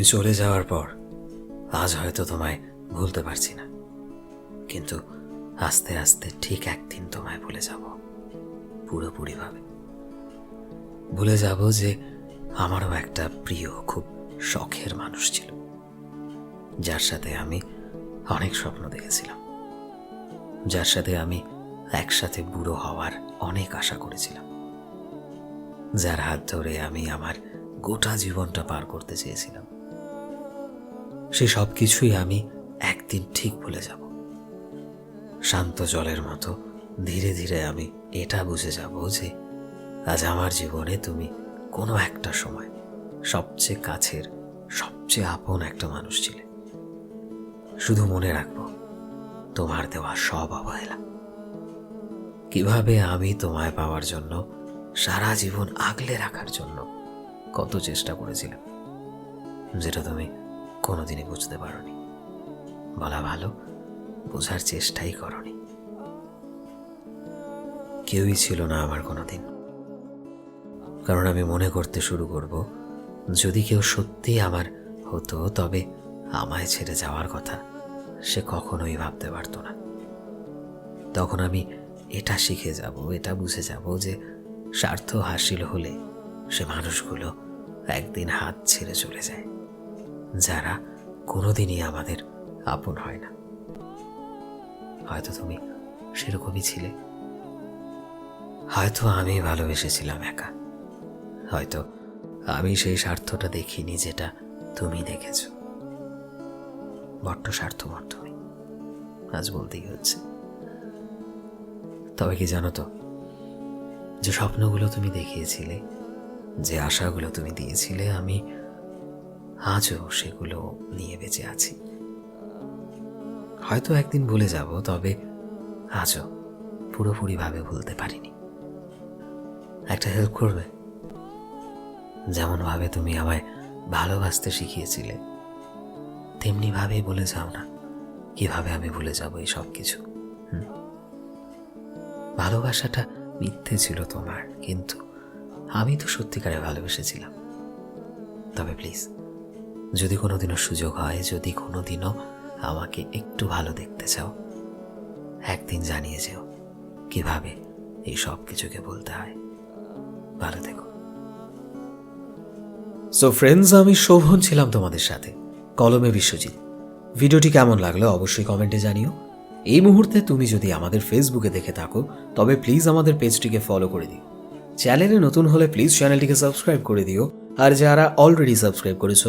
তুমি চলে যাওয়ার পর, আজ হয়তো তোমায় ভুলতে পারছি না। কিন্তু আস্তে আস্তে ঠিক একদিন তোমায় ভুলে যাব। পুরোপুরিভাবে। ভুলে যাব যে আমারও একটা প্রিয়, খুব শখের মানুষ ছিল, যার সাথে আমি অনেক স্বপ্ন দেখেছিলাম। যার সাথে আমি একসাথে বুড়ো হওয়ার অনেক আশা করেছিলাম। যার হাত ধরে আমি আমার গোটা জীবনটা পার করতে চেয়েছিলাম। সে সব কিছুই আমি একদিন ঠিক ভুলে যাব। শান্ত জলের মতো ধীরে ধীরে আমি এটা বুঝে যাব যে আজ আমার জীবনে তুমি কোনো একটা সময় সবচেয়ে কাছের, সবচেয়ে আপন একটা মানুষ ছিলে। শুধু মনে রাখব, তোমার দেওয়া সব অবহেলা। কীভাবে আমি তোমায় পাওয়ার জন্য, সারা জীবন আগলে রাখার জন্য কত চেষ্টা করেছিলাম, যেটা তুমি কোনোদিনই বুঝতে পারোনি। বলা ভালো, বোঝার চেষ্টাই করনি। কেউই ছিল না আমার কোনোদিন। কারণ আমি মনে করতে শুরু করব, যদি কেউ সত্যি আমার হতো, তবে আমায় ছেড়ে যাওয়ার কথা সে কখনোই ভাবতে পারতো না। তখন আমি এটা শিখে যাব, এটা বুঝে যাব যে স্বার্থ হাসিল হলে সে মানুষগুলো একদিন হাত ছেড়ে চলে যায়। যারা কোনোদিনই আমাদের আপন হয় না। হয়তো তুমি সেরকমই ছিলে। হয়তো আমি ভালোবেসেছিলাম একা। হয়তো আমি সেই স্বার্থটা দেখিনি যেটা তুমি দেখেছ। বড্ড স্বার্থপর তুমি, আজ বলতেই হচ্ছে। তবে কি জানো তো, যে স্বপ্নগুলো তুমি দেখিয়েছিলে, যে আশাগুলো তুমি দিয়েছিলে, আমি আজও সেগুলো নিয়ে বেঁচে আছি। হয়তো একদিন ভুলে যাব, তবে আজও পুরোপুরিভাবে ভুলতে পারিনি। একটা হেল্প করবে? যেমনভাবে তুমি আমায় ভালোবাসতে শিখিয়েছিলে তেমনি ভাবেই বলে যাও না, কীভাবে আমি ভুলে যাব এই সব কিছু? ভালোবাসাটা মিথ্যে ছিল তোমার, কিন্তু আমি তো সত্যিকারে ভালোবেসেছিলাম। তবে প্লিজ যদি কোনোদিনও সুযোগ হয়, যদি কোনোদিনও আমাকে একটু ভালো দেখতে চাও, একদিন জানিয়ে যেও কীভাবে এই সব কিছুকে বলতে হয়। ভালো থেকো। সো ফ্রেন্ডস আমি শোভন ছিলাম তোমাদের সাথে, কলমে বিশ্বজিৎ। ভিডিওটি কেমন লাগল অবশ্যই কমেন্টে জানিও। এই মুহূর্তে তুমি যদি আমাদের ফেসবুকে দেখে থাকো, তবে প্লিজ আমাদের পেজটিকে ফলো করে দিও। চ্যানেলে নতুন হলে প্লিজ চ্যানেলটিকে সাবস্ক্রাইব করে দিও। আর যারা অলরেডি সাবস্ক্রাইব করেছ